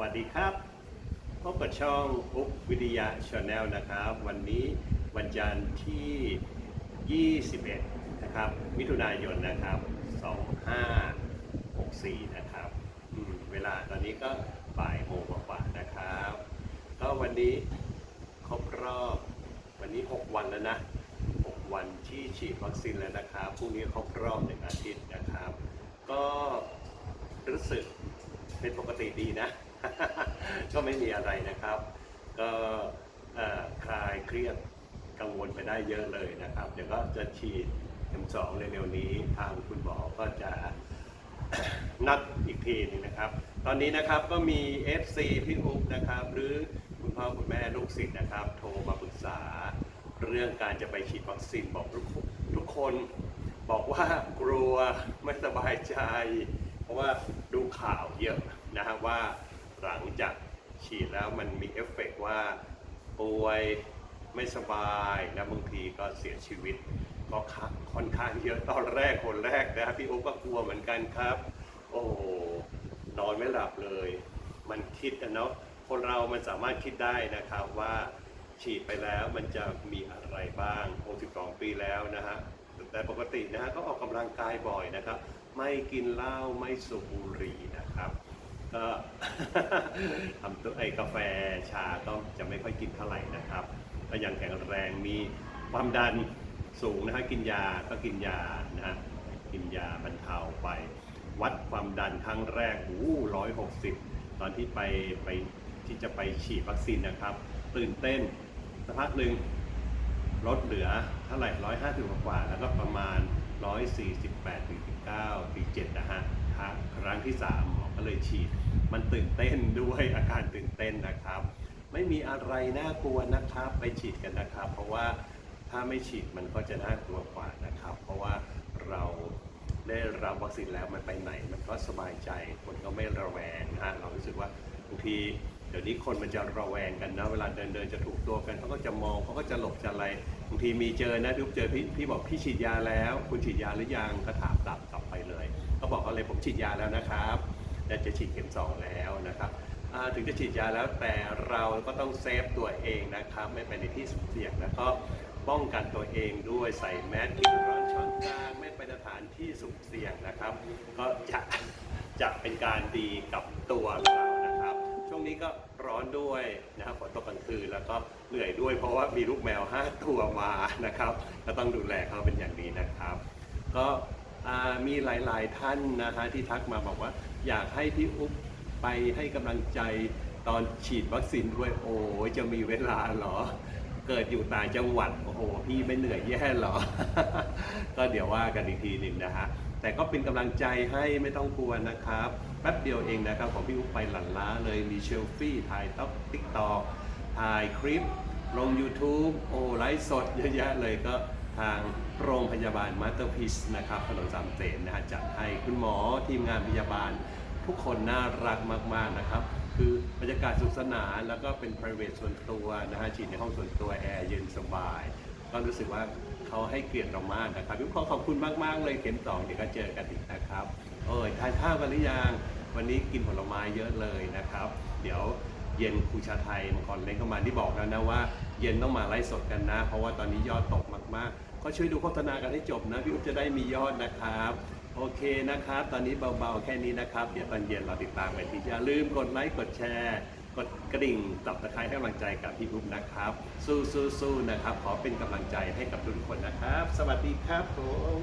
วัสดีครับพบกับช่องอุ๊บวิทยาชาแนลนะครับ วันนี้วันจันทร์ที่ 21 นะครับ มิถุนายนนะครับ 2564 นะครับเวลาตอนนี้ก็บ่ายโมงกว่าๆนะครับ ก็วันนี้ครบรอบวันนี้ 6 วันแล้วนะ 6 วันที่ฉีดวัคซีนแล้วนะครับพรุ่งนี้ครบรอบหนึ่งอาทิตย์นะครับ ก็รู้สึกเป็นปกติดีนะ ก็ไม่มีอะไรนะครับ ก็คลายเครียดกังวลไปได้เยอะเลยนะครับ เดี๋ยวก็จะฉีดเข็มสองเร็วๆนี้ทางคุณหมอก็จะนัดอีกทีหนึงนะครับ ตอนนี้นะครับก็มี FC พี่อุ๊บนะครับ หรือคุณพ่อคุณแม่ลูกศิษย์นะครับ โทรมาปรึกษาเรื่องการจะไปฉีดวัคซีนบอกทุกคนทุกคนบอกว่ากลัวไม่สบายใจ เพราะว่าดูข่าวเยอะนะฮะว่า หลังจากฉีดแล้วมันมีเอฟเฟกต์ว่าป่วยไม่สบายนะบางทีก็เสียชีวิต ก็ค่อนข้างเยอะตอนแรกคนแรกนะพี่โอ๊ก็กลัวเหมือนกันครับ โอ้หนอนไม่หลับเลย มันคิดนะเนาะคนเรามันสามารถคิดได้นะครับว่าฉีดไปแล้วมันจะมีอะไรบ้าง 62 ปีแล้วนะฮะ แต่ปกตินะฮะก็ออกกำลังกายบ่อยนะครับ ไม่กินเหล้า ไม่สูบบุหรี่นะครับ ก็ทำตัวไอ้กาแฟชาก็จะไม่ค่อยกินเท่าไหร่นะครับ ก็ยังแข็งแรงมีความดันสูงนะฮะกินยาก็กินยานะฮะกินยาบรรเทาไป วัดความดันครั้งแรกโอ้ร้อยหกสิบตอนที่ไปไปที่จะไปฉีดวัคซีนนะครับ ตื่นเต้นสักพักหนึ่งลดเหลือเท่าไหร่ร้อยห้าสิบกว่าแล้วก็ประมาณร้อยสี่สิบแปดถึงสิบเก้าถึงเจ็ดนะฮะครั้งที่สาม เลยฉีด มันตื่นเต้นด้วยอาการตื่นเต้นนะครับ ไม่มีอะไรน่ากลัวนะครับไปฉีดกันนะครับ เพราะว่าถ้าไม่ฉีดมันก็จะน่ากลัวกว่านะครับ เพราะว่าเราได้รับวัคซีนแล้วมันไปไหน มันก็สบายใจคนก็ไม่ระแวงนะฮะเรารู้สึกว่าบางทีเดี๋ยวนี้คนมันจะระแวงกันนะเวลาเดินเดินจะถูกตัวกันเขาก็จะมองเขาก็จะหลบจะอะไรบางทีมีเจอนะทุกเจอพี่พี่บอกพี่ฉีดยาแล้ว คุณฉีดยาหรือยังก็ถามกลับกลับไปเลย ก็บอกเขาเลยผมฉีดยาแล้วนะครับ แต่จะฉีดเข็มสองแล้วนะครับถึงจะฉีดยาแล้วแต่เราก็ต้องเซฟตัวเองนะครับ ไม่ไปในที่สุ่มเสี่ยงแล้วก็ป้องกันตัวเองด้วยใส่แมสกินร้อนช้อนกลางไม่ไปสถานที่สุ่มเสี่ยงนะครับ ก็จะจะเป็นการดีกับตัวเรานะครับ ช่วงนี้ก็ร้อนด้วยนะครับฝนตกกลางคืนแล้วก็เหนื่อยด้วยเพราะว่ามีลูกแมว 5 ตัวมานะครับ ก็ต้องดูแลเขาเป็นอย่างดีนะครับ ก็ มีหลายๆท่านนะฮะที่ทักมาบอกว่า อยากให้พี่อุ๊บไปให้กำลังใจตอนฉีดวัคซีนด้วยโอ้ยจะมีเวลาเหรอ เกิดอยู่ต่างจังหวัดโอ้โหพี่ไม่เหนื่อยแย่เหรอ ก็เดี๋ยวว่ากันอีกทีหนึ่งนะฮะแต่ก็เป็นกำลังใจให้ไม่ต้องกลัวนะครับแป๊บเดียวเองนะครับของพี่อุ๊บไปหลั่นล้าเลยมีเชลฟี่ถ่ายต็อกติ๊กตอกถ่ายคลิป ลง YouTube โอ้ไลฟ์สดเยอะแยะเลยก็ ทางโรงพยาบาลมาสเตอร์พิชนะครับถนนสามเสนนะฮะจัดให้คุณหมอทีมงานพยาบาล ทุกคนน่ารักมากๆนะครับ คือบรรยากาศสุขสนานแล้วก็เป็น private ส่วนตัวนะฮะฉีดในห้องส่วนตัวแอร์เย็นสบาย ก็รู้สึกว่าเขาให้เกียรติเรามากนะครับขอขอบคุณมากๆเลยเข็มสองเดี๋ยวก็เจอกันอีกนะครับเออทานข้าวกันหรือยังวันนี้กินผลไม้เยอะเลยนะครับ เดี๋ยว เย็นครูชาไทยมังกรเล้งเข้ามาที่บอกแล้วนะว่าเย็นต้องมาไลฟ์สดกันนะ เพราะว่าตอนนี้ยอดตกมากๆ ก็ช่วยดูโฆษณากันให้จบนะ พี่อุ๊บจะได้มียอดนะครับ โอเคนะครับ ตอนนี้เบาๆแค่นี้นะครับ เดี๋ยวตอนเย็นเราติดตามกันทีอย่าลืมกดไลค์กดแชร์กดกระดิ่งตับตะไคร้ให้กำลังใจกับพี่อุ๊บนะครับ สู้ๆๆนะครับ ขอเป็นกำลังใจให้กับทุกคนนะครับ สวัสดีครับผม